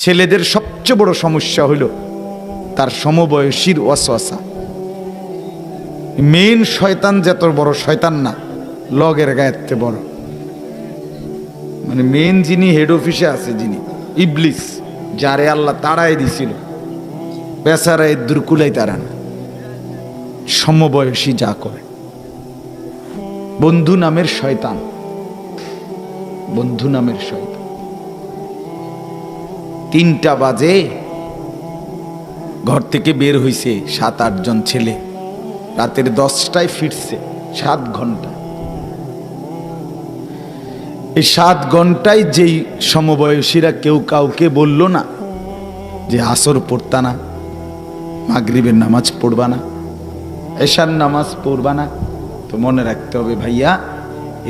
ছেলেদের সবচেয়ে বড় সমস্যা হলো তার সমবয়সীর ওয়াসওয়াসা। মেন শয়তান যত বড় শয়তান না, লগের গায়েতে বড়। মানে মেন যিনি হেড অফিসে আছে যিনি, ইবলিস, যারে আল্লাহ তাড়াই দিছিল, বেচারা এ দুর্কুলাই তারা না। সমবয়সী যা করে। বন্ধু নামের শয়তান। বন্ধু নামের শয়তান। তিনটা বাজে। ঘর থেকে বের হইছে সাত আটজন ছেলে। রাতের দশটায় ফিরছে সাত ঘণ্টা। এই সাত ঘন্টায় যেই সমবয়সীরা কেউ কাউকে বলল না যে আসর পড়তা না, মাগরিবের নামাজ পড়বা না, এশার নামাজ পড়বা না, তো মনে রাখতে হবে ভাইয়া,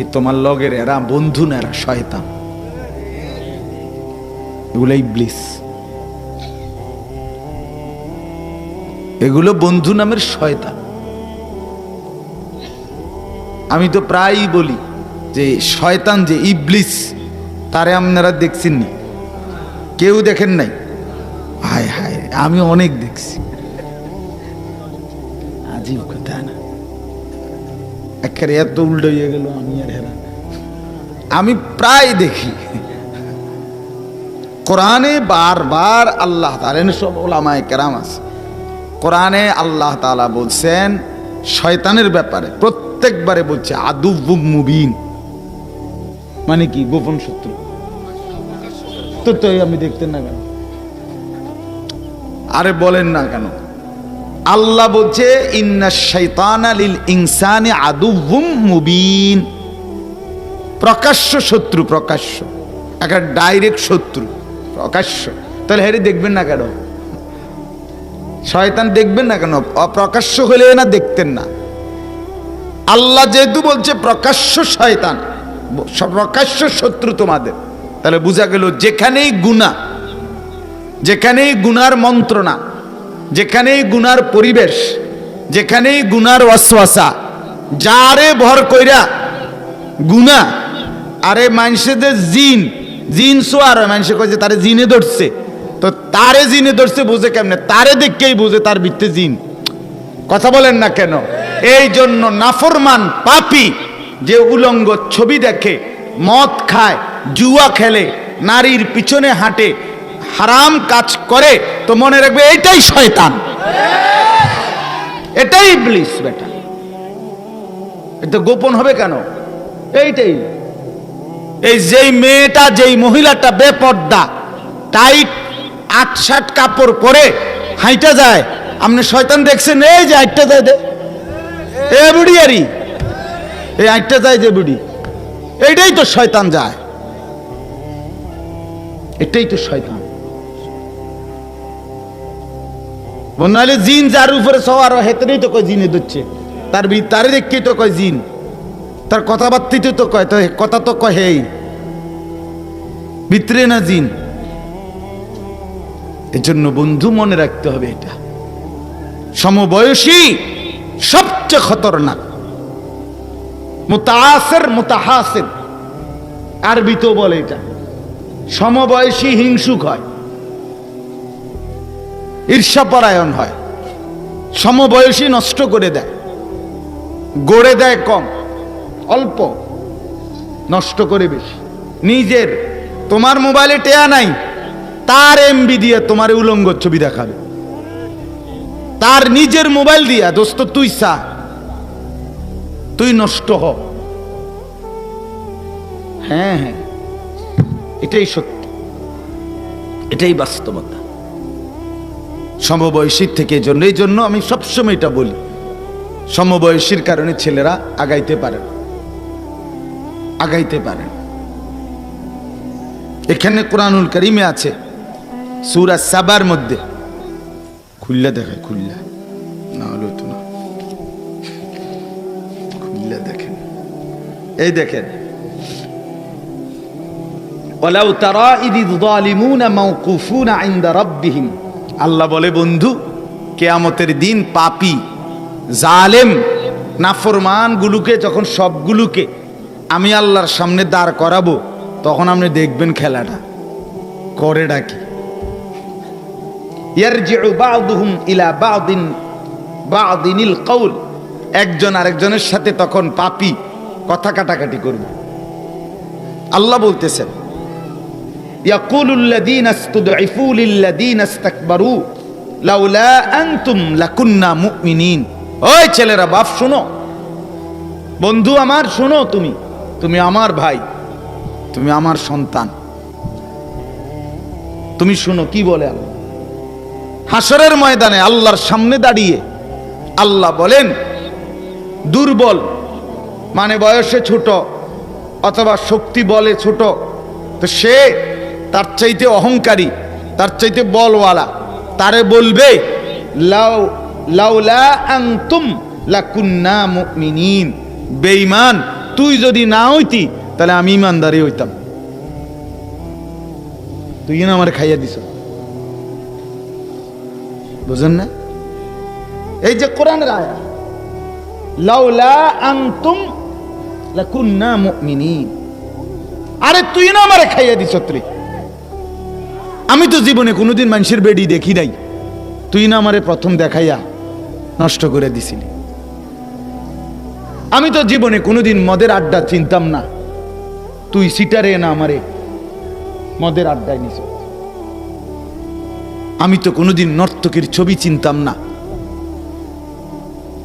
এ তোমার লগের এরা বন্ধু না, এরা শয়তান। এগুলো ইবলিস এগুলো বন্ধু নামের শয়তান। আমি তো প্রায়ই বলি যে শয়তান যে ইবলিস, তারে আপনারা দেখছেন নি। কেউ দেখেন নাই? হায় হায়, আমি অনেক দেখছি। আজীব কথা না। এত উল্টো হয়ে গেল, আমি আর হেরা আমি প্রায় দেখি। কোরআনে বারবার আল্লাহ তালেন সব ওলামায় কেরাম আছে। কোরআনে আল্লাহ তালা বলছেন, শয়তানের ব্যাপারে প্রত্যেকবারে বলছে আদু মুবিন। মানে কি? গোপন শত্রু তো তো আমি দেখতেন না কেন? আরে বলেন না কেন? আল্লাহ বলছে, ইন্না শৈতান লিল ইনসানি আদুভুম মুবিন। প্রকাশ্য শত্রু, প্রকাশ্য। একটা ডাইরেক্ট শত্রু। প্রকাশ্য তাহলে হেরে দেখবেন না কেন? শয়তান দেখবেন না কেন? অপ্রকাশ্য হলে না দেখতেন না। আল্লাহ যেহেতু বলছে প্রকাশ্য শয়তান, প্রকাশ্য শত্রু তোমাদের। তাহলে বোঝা গেল যেখানেই গুণা, যেখানেই গুনার মন্ত্রণা, যেখানেই গুনার পরিবেশ, যেখানেই গুনার অশ্বাসা যারে ভর কইরা গুনা আরে মানুষদের জিন জিন সোয়ার মানুষে কয় তারে জিনে ধরছে। তো তারে জিনে ধরছে বুঝে কেমনে? তারে দেখকেই বুঝে তার ভিত্তে জিন। কথা বলেন না কেন? এই জন্য নাফরমান পাপি যে উলঙ্গ ছবি দেখে, মদ খায়, জুয়া খেলে, নারীর পিছনে হাঁটে, হারাম কাজ করে, তো মনে রাখবে এটাই শয়তান। এটাই ইবলিস বেটা। এটা গোপন হবে কেন? এইটাই। এই যেই মেয়েটা, যেই মহিলাটা বেপর্দা, টাইট আট ষাট কাপড় পরে হাইটা যায়, আপনি শয়তান দেখছেন, এই যে আটটা যায় দে। এ বুড়ি আরি। এই আটটা যায় যে বুড়ি। এইটাই তো শয়তান যায়। এটাই তো শয়তান। বন্যালে জিন যার উপরে সবার হেতরেই তো কয় জিনে দিচ্ছে তার তারে দেখকেই তো কয় জিন। তার কথাবার্তিতে তো কয়, তো কথা তো কয় হেই। ভিতরে না জিন। এজন্য বন্ধু মনে রাখতে হবে এটা। সমবয়সী সবচেয়ে খতরনাক। মুতাসের মুতাহাসের। আরবিতেও বলে এটা। সমবয়সী হিংসুক হয়। ঈর্ষাপরায়ণ হয়। সমবয়সী নষ্ট করে দেয়। গড়ে দেয় কম। অল্প, নষ্ট করে বেশি। নিজের, তোমার মোবাইলে টেয়া নাই, তার এমবি দিয়ে তোমার উলঙ্গ ছবি দেখাবে। তার নিজের মোবাইল দিয়া, দোস্ত, তুই সা তুই নষ্ট হ। হ্যাঁ হ্যাঁ। এটাই সত্য। এটাই বাস্তবতা। সমবয়সীর থেকে এই জন্য এই জন্য আমি সবসময় এটা বলি। সমবয়সীর কারণে ছেলেরা আগাইতে পারে না। আগাইতে পারে না। এখানে কোরআনুল করিমে আছে সুরা সাবার মধ্যে খুললে দেখায় খুললে না হলো তো না খুললে দেখেন এই দেখেন ولو ترى إذ الظالمون موقوفون عند ربهم আল্লাহ বলে বন্ধু কেয়ামতের দিন পাপি জালেম নাফরমান গুলোকে যখন সবগুলোকে আমি আল্লাহর সামনে দাঁড় করাবো, তখন আপনি দেখবেন খেলাটা। করে ডাকি। একজন আরেকজনের সাথে তখন পাপি, কথা কাটাকাটি করবে। আল্লাহ বলতেছেন ওই ছেলেরা শোনো। বন্ধু আমার, শোনো তুমি। তুমি আমার ভাই, তুমি আমার সন্তান। তুমি শোনো, কি বলে আল্লাহ? হাসরের ময়দানে আল্লাহর সামনে দাঁড়িয়ে আল্লাহ বলেন, দুর্বল মানে বয়সে ছোট অথবা শক্তি বলে ছোট, তো সে তার চাইতে অহংকারী, তার চাইতে বলওয়ালা, তারে বলবে, লাউ, লাউলা আনতুম লাকুন্না মুমিনিন, বেঈমান তুই যদি না হইতি, তাহলে আমি ইমানদারি হইতাম। তুই না আমার খাইয়া দিছ। বুঝেন না? এই যে কোরআনের আয়া লাউলা আনতুম লাকুন্না মুমিনিন। আরে তুই না আমারে খাইয়া দিছ, তুই। আমি তো জীবনে কোনোদিন মানুষের বেডি দেখি নাই। তুই না আমারে প্রথম দেখাইয়া নষ্ট করে দিছিলি। আমি তো জীবনে কোনোদিন মদের আড্ডা চিনতাম না তুই সিটারে না আমারে মদের আড্ডায় নিছ আমি তো কোনোদিন নর্তকীর ছবি চিনতাম না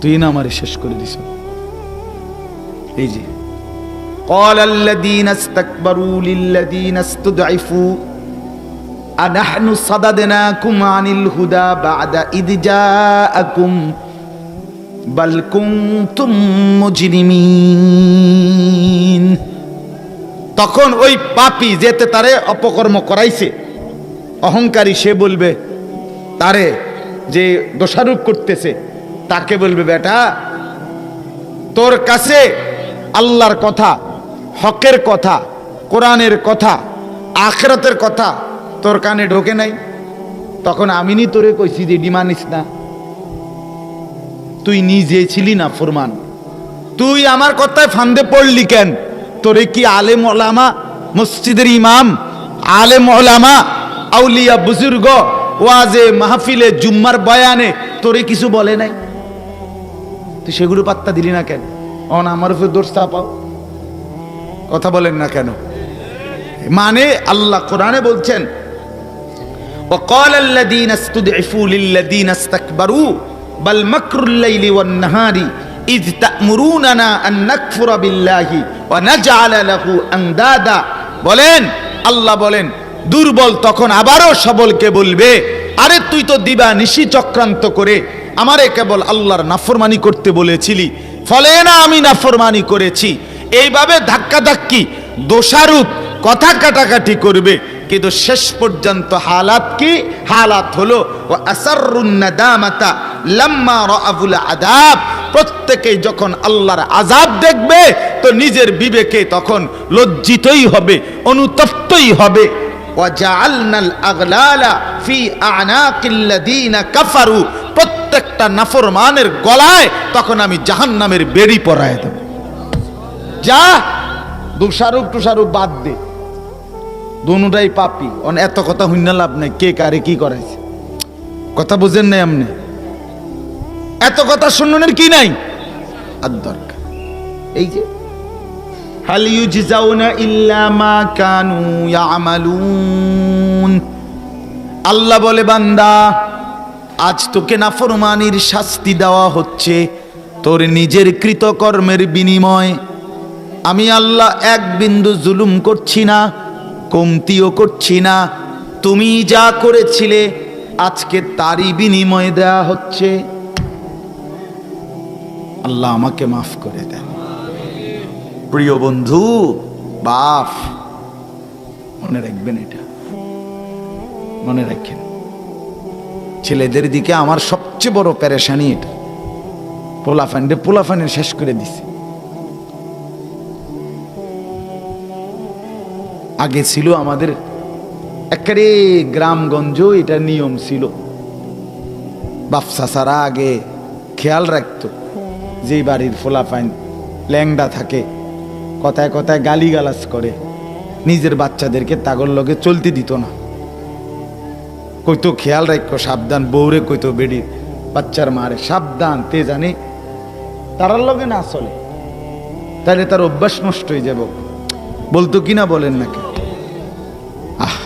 তুই না আমারে শেষ করে দিছ এই যে قال الذين استكبروا للذين استضعفوا أنحن صددناكم عن الهدى بعد إذ جاءكم তখন ওই পাপি যেতে তারে অপকর্ম করাইছে। অহংকারী সে বলবে, তারে যে দোষারোপ করতেছে, তাকে বলবে, বেটা, তোর কাছে আল্লাহর কথা, হকের কথা, কোরআনের কথা, আখরাতের কথা তোর কানে ঢোকে নাই। তখন আমিনি তোরে কইছি যে, ডিমানিস না। তুই নিজে ছিলি না ফরমান তুই আমার কথায় ফান্দে পড়লি কেন তোরে কি আলেম ওলামা মসজিদের ইমাম আলেম ওলামা আউলিয়া বুজুর্গ ওয়াজে মাহফিলে জুম্মার বয়ানে তোরে কিছু বলে নাই তুই সেগুলো পাত্তা দিলি না কেন অন আমার উপর দোষ চাপাও কথা বলেন না কেন মানে আল্লাহ কোরআনে বলছেন وقال الذين استضعفوا للذين استكبروا ওয়ান নাহারি ইজ তা'মুরুনানা আন বিল্লাহি ওয়া নাজআলা লাহু বলেন, আল্লাহ বলেন, দুর্বল তখন আবারও সবলকে বলবে, আরে তুই তো দিবা নিশি চক্রান্ত করে, আমারে কেবল আল্লাহর নাফরমানি করতে বলেছিলি। ফলে না আমি নাফরমানি করেছি। এইভাবে ধাক্কা ধাক্কি, দোষারূপ, কথা কাটাকাটি করবে। কিন্তু শেষ পর্যন্ত হালাত কি? হালাত হলো ও আসার দামাতা লাম্মা রাআবুল আযাব প্রত্যেকেই যখন আল্লাহর আযাব দেখবে, তো নিজের বিবেকে তখন লজ্জিতই হবে, অনুতপ্তই হবে। ওয়াজআলনাল আগলালা ফি আনাকিল্লাযীনা কাফারু, প্রত্যেকটা নাফরমানের গলায় তখন আমি জাহান্নামের বেড়ি পরায় দেব। যা দোষারোপ টুষারোপ বাদ দে। দোনোটাই পাপি। অন এত কথা হইনা লাভ নাই, কে কারে কি করাইছে? কথা বুঝেন নাই আপনি? এত কথা শুননের কি নাই? আর দরকার। এই যে, হাল ইউজজাউনা ইল্লা মা আল্লাহ বলে, বান্দা, আজ তোকে নাফরমানির শাস্তি দেওয়া হচ্ছে তোর নিজের কৃতকর্মের বিনিময়। আমি আল্লাহ এক বিন্দু জুলুম করছি না, কমতিও করছি না। তুমি যা করেছিলে, আজকে তারই বিনিময় দেয়া হচ্ছে। আল্লাহ আমাকে মাফ করে দেন। প্রিয় বন্ধু বাপ মনে রাখবেন এটা। মনে রাখেন ছেলেদের দিকে আমার সবচেয়ে বড় প্যারেশানি এটা। পোলাফান্ডে পোলাফানের শেষ করে দিছে। আগে ছিল আমাদের একেবারে গ্রামগঞ্জ এটা নিয়ম ছিল। বাপসা সারা আগে খেয়াল রাখতো। যেই বাড়ির ফোলা ফোলাফাইন ল্যাংডা থাকে, কথায় কথায় গালিগালাজ করে, নিজের বাচ্চাদেরকে তাগর লগে চলতে দিত না। কইতো খেয়াল রাখো সাবধান, বউরে কইতো বেডি বাচ্চার মারে, সাবধান, তে জানি তারার লগে না চলে তাহলে তার অভ্যাস নষ্ট হয়ে যাব। বলতো কিনা বলেন নাকি আহ।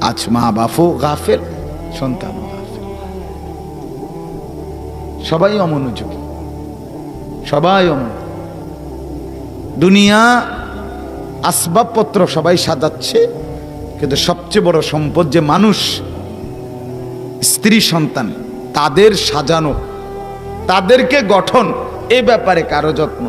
আজ মা বাপও গাফেল, সন্তান। সবাই অমনোযোগী সবাই অমন দুনিয়া আসবাবপত্র সবাই সাজাচ্ছে, কিন্তু সবচেয়ে বড় সম্পদ যে মানুষ, স্ত্রী, সন্তান, তাদের সাজানো, তাদেরকে গঠন, এ ব্যাপারে কারও যত্ন।